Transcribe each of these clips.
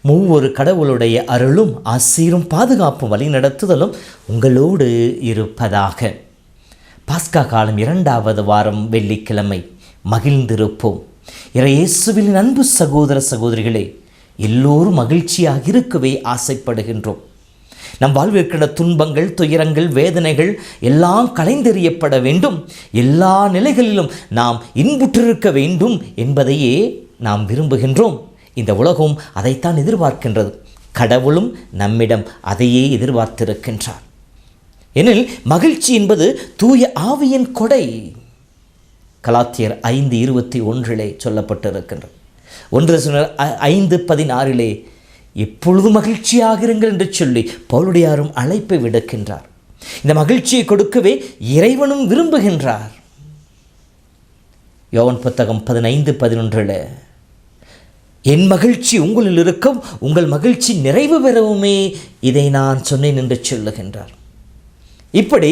மூவொரு கடவுளுடைய அருளும் ஆசீரும் பாதுகாப்பும் வழிநடத்துதலும் உங்களோடு இருப்பதாக. பாஸ்கா காலம் இரண்டாவது வாரம் வெள்ளிக்கிழமை. மகிழ்ந்திருப்போம். இறையேசுவின் அன்பு சகோதர சகோதரிகளே எல்லோரும் மகிழ்ச்சியாக இருக்கவே ஆசைப்படுகின்றோம். நம் வாழ்வில் துன்பங்கள் துயரங்கள் வேதனைகள் எல்லாம் கலைந்தெறியப்பட வேண்டும். எல்லா நிலைகளிலும் நாம் இன்புற்றிருக்க வேண்டும் என்பதையே நாம் விரும்புகின்றோம். இந்த உலகம் அதைத்தான் எதிர்பார்க்கின்றது. கடவுளும் நம்மிடம் அதையே எதிர்பார்த்திருக்கின்றார். எனில் மகிழ்ச்சி என்பது தூய ஆவியின் கொடை. கலாத்தியர் ஐந்து இருபத்தி ஒன்றிலே சொல்லப்பட்டிருக்கின்றது. ஒன்று சிலர் ஐந்து பதினாறிலே எப்பொழுது மகிழ்ச்சியாக இருங்கள் என்று சொல்லி பவுலுடையாரும் அழைப்பை விடுக்கின்றார். இந்த மகிழ்ச்சியை கொடுக்கவே இறைவனும் விரும்புகின்றார். யோவன் புத்தகம் பதினைந்து பதினொன்றில் என் மகிழ்ச்சி உங்களில் இருக்கும் உங்கள் மகிழ்ச்சி நிறைவு பெறவுமே இதை நான் சொன்னேன் என்று சொல்லுகின்றார். இப்படி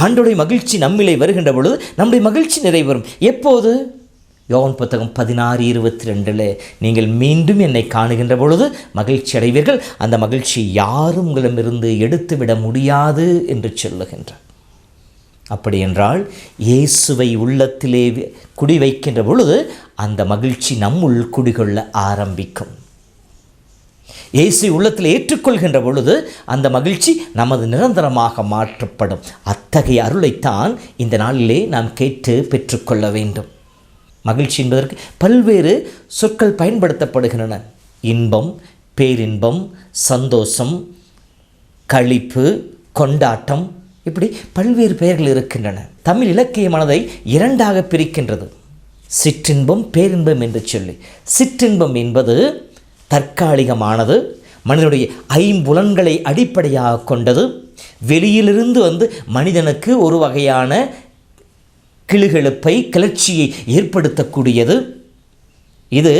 ஆண்டோடைய மகிழ்ச்சி நம்மிலே வருகின்ற பொழுது நம்முடைய மகிழ்ச்சி நிறைவரும் எப்போது? யோகன் புத்தகம் பதினாறு இருபத்தி ரெண்டில் நீங்கள் மீண்டும் என்னை காணுகின்ற பொழுது மகிழ்ச்சி அடைவீர்கள். அந்த மகிழ்ச்சி யாரும் உங்களிடமிருந்து எடுத்துவிட முடியாது என்று சொல்லுகின்றார். அப்படி என்றால் இயேசுவை உள்ளத்திலே குடி வைக்கின்ற பொழுது அந்த மகிழ்ச்சி நம்முள் குடிகொள்ள ஆரம்பிக்கும். இயேசு உள்ளத்தில் ஏற்றுக்கொள்கின்ற பொழுது அந்த மகிழ்ச்சி நமது நிரந்தரமாக மாற்றப்படும். அத்தகைய அருளைத்தான் இந்த நாளிலே நாம் கேட்டு பெற்றுக்கொள்ள வேண்டும். மகிழ்ச்சி என்பதற்கு பல்வேறு சொற்கள் பயன்படுத்தப்படுகின்றன. இன்பம் பேரின்பம் சந்தோஷம் களிப்பு கொண்டாட்டம் இப்படி பல்வேறு பெயர்கள் இருக்கின்றன. தமிழ் இலக்கியமானதை இரண்டாக பிரிக்கின்றது. சிற்றின்பம் பேரின்பம் என்று சொல்லி. சிற்றின்பம் என்பது தற்காலிகமானது மனிதனுடைய ஐம்புலன்களை அடிப்படையாக கொண்டது. வெளியிலிருந்து வந்து மனிதனுக்கு ஒரு வகையான கிளுகிழுப்பை கிளர்ச்சியை ஏற்படுத்தக்கூடியது. இது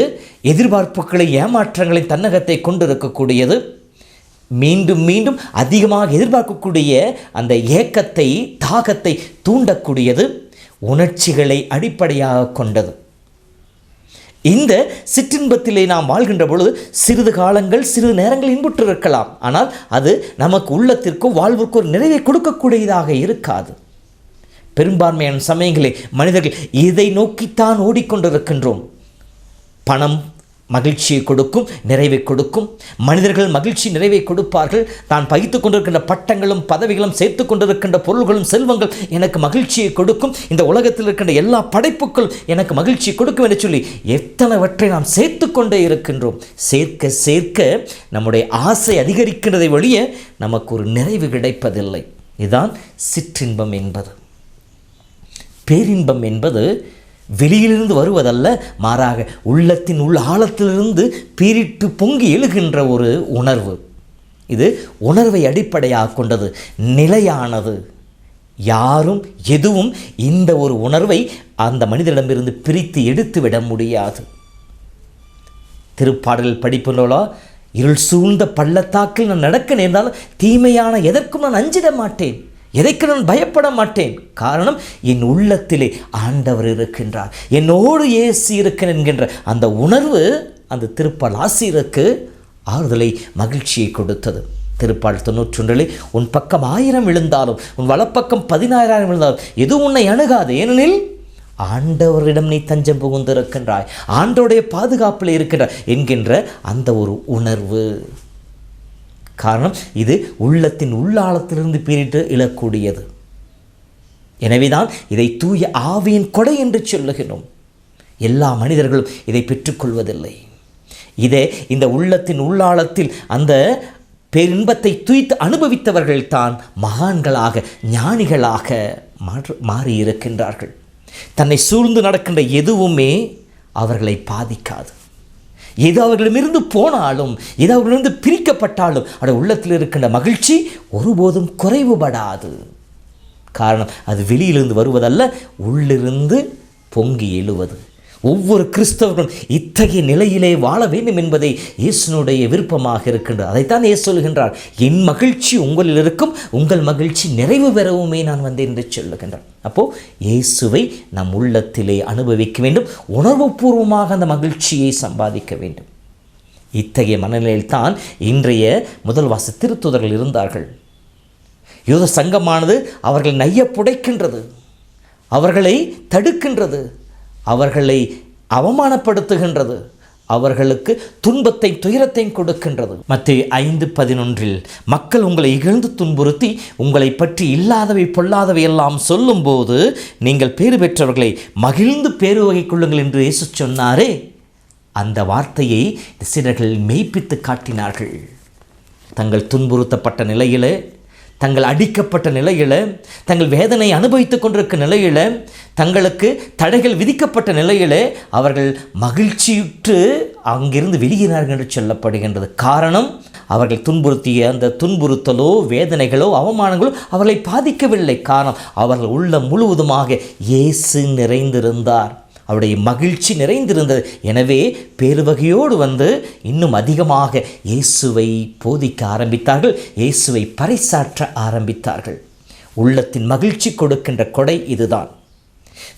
எதிர்பார்ப்புகளை ஏமாற்றங்களை தன்னகத்தை கொண்டிருக்கக்கூடியது. மீண்டும் மீண்டும் அதிகமாக எதிர்பார்க்கக்கூடிய அந்த ஏக்கத்தை தாகத்தை தூண்டக்கூடியது. உணர்ச்சிகளை அடிப்படையாக கொண்டது. இந்த சிற்றின்பத்திலே நாம் வாழ்கின்ற பொழுது சிறிது காலங்கள் சிறிது நேரங்கள் இன்புற்றிருக்கலாம் ஆனால் அது நமக்கு உள்ளத்திற்கும் வாழ்வுக்கு ஒரு நிறைவை கொடுக்கக்கூடியதாக இருக்காது. பெரும்பான்மையான சமயங்களில் மனிதர்கள் இதை நோக்கித்தான் ஓடிக்கொண்டிருக்கின்றோம். பணம் மகிழ்ச்சியை கொடுக்கும் நிறைவை கொடுக்கும். மனிதர்கள் மகிழ்ச்சி நிறைவை கொடுப்பார்கள். தான் பகித்து கொண்டிருக்கின்ற பட்டங்களும் பதவிகளும் சேர்த்து கொண்டிருக்கின்ற பொருள்களும் செல்வங்கள் எனக்கு மகிழ்ச்சியை கொடுக்கும். இந்த உலகத்தில் இருக்கின்ற எல்லா படைப்புகளும் எனக்கு மகிழ்ச்சி கொடுக்கும் என்று சொல்லி எத்தனைவற்றை நாம் சேர்த்து கொண்டே இருக்கின்றோம். சேர்க்க சேர்க்க நம்முடைய ஆசை அதிகரிக்கின்றதை வழிய நமக்கு ஒரு நிறைவு கிடைப்பதில்லை. இதுதான் சிற்றின்பம் என்பது. பேரின்பம் என்பது வெளியிலிருந்து வருவதல்ல மாறாக உள்ளத்தின் உள் ஆழத்திலிருந்து பீரிட்டு பொங்கி எழுகின்ற ஒரு உணர்வு. இது உணர்வை அடிப்படையாக கொண்டது. நிலையானது. யாரும் எதுவும் இந்த ஒரு உணர்வை அந்த மனிதனிடமிருந்து பிரித்து எடுத்து விட முடியாது. திருப்பாடலில் படிப்புகளோ இருள் சூழ்ந்த பள்ளத்தாக்கில் நான் நடக்க நேர்ந்தாலும் தீமையான எதற்கும் நான் அஞ்சிட மாட்டேன். எதைக்கு நான் பயப்பட மாட்டேன்? காரணம் என் உள்ளத்திலே ஆண்டவர் இருக்கின்றார். என்னோடு ஏசி இருக்கிறேன் என்கின்ற அந்த உணர்வு அந்த திருப்பால் ஆசிரியருக்கு ஆறுதலை மகிழ்ச்சியை கொடுத்தது. திருப்பாள் தொண்ணூற்றொன்றிலே உன் பக்கம் ஆயிரம் விழுந்தாலும் உன் வலப்பக்கம் பதினாயிரம் விழுந்தாலும் எதுவும் உன்னை அணுகாது. ஏனெனில் ஆண்டவரிடம் நீ தஞ்சம் புகுந்திருக்கின்றாய். ஆண்டோடைய பாதுகாப்பில் இருக்கின்றாய் என்கின்ற அந்த ஒரு உணர்வு. காரணம் இது உள்ளத்தின் உள்ளாழத்திலிருந்து பீரிட்டு இழக்கூடியது எனவேதான் இதை தூய ஆவியின் கொடை என்று சொல்லுகிறோம். எல்லா மனிதர்களும் இதை பெற்றுக்கொள்வதில்லை. இதே இந்த உள்ளத்தின் உள்ளாழத்தில் அந்த பேரின்பத்தை துய்த்து அனுபவித்தவர்கள் தான் மகான்களாக ஞானிகளாக மாற்று மாறியிருக்கின்றார்கள். தன்னை சூழ்ந்து நடக்கின்ற எதுவுமே அவர்களை பாதிக்காது. எது அவர்களிடமிருந்து போனாலும் எது அவர்களிடமிருந்து பிரிக்கப்பட்டாலும் அவருடைய உள்ளத்தில் இருக்கின்ற மகிழ்ச்சி ஒருபோதும் குறைவுபடாது. காரணம் அது வெளியிலிருந்து வருவதல்ல உள்ளிருந்து பொங்கி எழுவது. ஒவ்வொரு கிறிஸ்தவர்களும் இத்தகைய நிலையிலே வாழ வேண்டும் என்பதை இயேசுனுடைய விருப்பமாக இருக்கின்றது. அதைத்தான் இயேசு சொல்கின்றார். என் மகிழ்ச்சி உங்களில் இருக்கும் உங்கள் மகிழ்ச்சி நிறைவு பெறவுமே நான் வந்தேன் என்று சொல்லுகின்றார். அப்போது இயேசுவை நம் உள்ளத்திலே அனுபவிக்க வேண்டும். உணர்வுபூர்வமாக அந்த மகிழ்ச்சியை சம்பாதிக்க வேண்டும். இத்தகைய மனநிலையில்தான் இன்றைய முதல் வாச திருத்துதர்கள் இருந்தார்கள். யூத சங்கமானது அவர்கள் நைய புடைக்கின்றது அவர்களை தடுக்கின்றது. அவர்களை அவமானப்படுத்துகின்றது. அவர்களுக்கு துன்பத்தை துயரத்தையும் கொடுக்கின்றது. மத்திய ஐந்து பதினொன்றில் மக்கள் உங்களை இகழ்ந்து துன்புறுத்தி உங்களை பற்றி இல்லாதவை பொல்லாதவை எல்லாம் சொல்லும்போது நீங்கள் பேறு பெற்றவர்களை மகிழ்ந்து பேரு வகை கொள்ளுங்கள் என்று இயேசு சொன்னாரே. அந்த வார்த்தையை சிலர்கள் மெய்ப்பித்து காட்டினார்கள். தங்கள் துன்புறுத்தப்பட்ட நிலையில் தங்கள் அடிக்கப்பட்ட நிலையில் தங்கள் வேதனை அனுபவித்துக் கொண்டிருக்க நிலையில் தங்களுக்கு தடைகள் விதிக்கப்பட்ட நிலையில் அவர்கள் மகிழ்ச்சியுற்று அங்கிருந்து வெளியினார்கள் என்று சொல்லப்படுகின்றது. காரணம் அவர்கள் துன்புறுத்திய அந்த துன்புறுத்தலோ வேதனைகளோ அவமானங்களோ அவர்களை பாதிக்கவில்லை. காரணம் அவர்கள் உள்ள முழுவதுமாக இயேசு நிறைந்திருந்தார். அவருடைய மகிழ்ச்சி நிறைந்திருந்தது. எனவே பேருவகையோடு வந்து இன்னும் அதிகமாக இயேசுவை போதிக்க ஆரம்பித்தார்கள். இயேசுவை பறைசாற்ற ஆரம்பித்தார்கள். உள்ளத்தின் மகிழ்ச்சி கொடுக்கின்ற கொடை இதுதான்.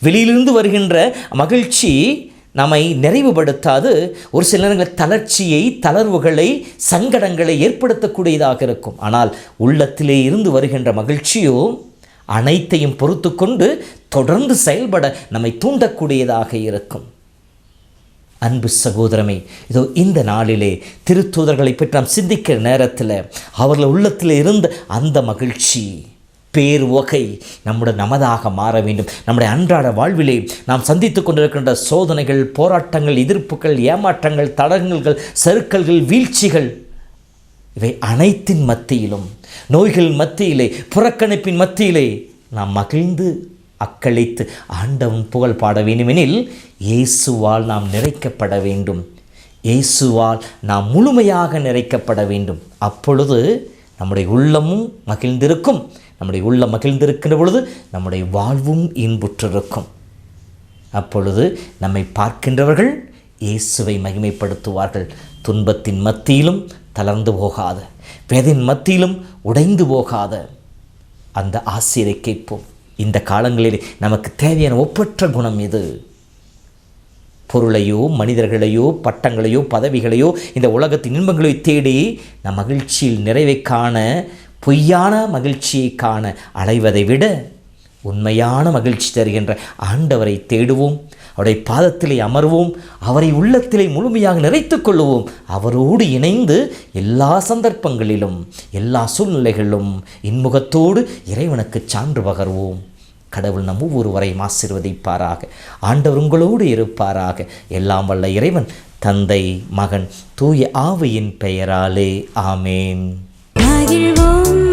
வெளியிலிருந்து வருகின்ற மகிழ்ச்சி நம்மை நிறைவுபடுத்தாது. ஒரு சில நேரங்களில் தளர்ச்சியை தளர்வுகளை சங்கடங்களை ஏற்படுத்தக்கூடியதாக இருக்கும். ஆனால் உள்ளத்திலே இருந்து வருகின்ற மகிழ்ச்சியும் அனைத்தையும் பொறுத்து கொண்டு தொடர்ந்து செயல்பட நம்மை தூண்டக்கூடியதாக இருக்கும். அன்பு சகோதரமே இதோ இந்த நாளிலே திருத்தூதர்களை பற்றி நாம் சிந்திக்கிற நேரத்தில் அவர்கள் உள்ளத்தில் இருந்த அந்த மகிழ்ச்சி பேர் வகை நம்முடைய நமதாக மாற வேண்டும். நம்முடைய அன்றாட வாழ்விலே நாம் சந்தித்து கொண்டிருக்கின்ற சோதனைகள் போராட்டங்கள் எதிர்ப்புகள் ஏமாற்றங்கள் தடங்கல்கள் சறுக்கல்கள் வீழ்ச்சிகள் இவை அனைத்தின் மத்தியிலும் நோய்கள் மத்தியிலே புறக்கணிப்பின் மத்தியிலே நாம் மகிழ்ந்து அக்களித்து ஆண்டவன் புகழ் பாட வேண்டுமெனில் இயேசுவால் நாம் நிறைக்கப்பட வேண்டும். இயேசுவால் நாம் முழுமையாக நிறைக்கப்பட வேண்டும். அப்பொழுது நம்முடைய உள்ளமும் மகிழ்ந்திருக்கும். நம்முடைய உள்ளம் மகிழ்ந்திருக்கின்ற பொழுது நம்முடைய வாழ்வும் இன்புற்றிருக்கும். அப்பொழுது நம்மை பார்க்கின்றவர்கள் இயேசுவை மகிமைப்படுத்துவார்கள். துன்பத்தின் மத்தியிலும் தளர்ந்து போகாத வேதின் மத்தியிலும் உடைந்து போகாத அந்த ஆசிரியரை கேட்போம். இந்த காலங்களில் நமக்கு தேவையான ஒப்பற்ற குணம் இது பொருளையோ மனிதர்களையோ பட்டங்களையோ பதவிகளையோ இந்த உலகத்தின் இன்பங்களை தேடி நம் மகிழ்ச்சியில் நிறைவை காண பொய்யான மகிழ்ச்சியை காண அலைவதை விட உண்மையான மகிழ்ச்சி தருகின்ற ஆண்டவரை தேடுவோம். அவருடைய பாதத்திலே அமர்வோம் அவரை உள்ளத்திலே முழுமையாக நிறைத்து கொள்ளுவோம். அவரோடு இணைந்து எல்லா சந்தர்ப்பங்களிலும் எல்லா சூழ்நிலைகளிலும் இன்முகத்தோடு இறைவனுக்கு சான்று பகர்வோம். கடவுள் நம் ஒவ்வொருவரையும் ஆசிர்வதிப்பாராக. ஆண்டவர் உங்களோடு இருப்பாராக. எல்லாம் வல்ல இறைவன் தந்தை மகன் தூய ஆவியின் பெயராலே. ஆமேன். மகிழ்வோம்.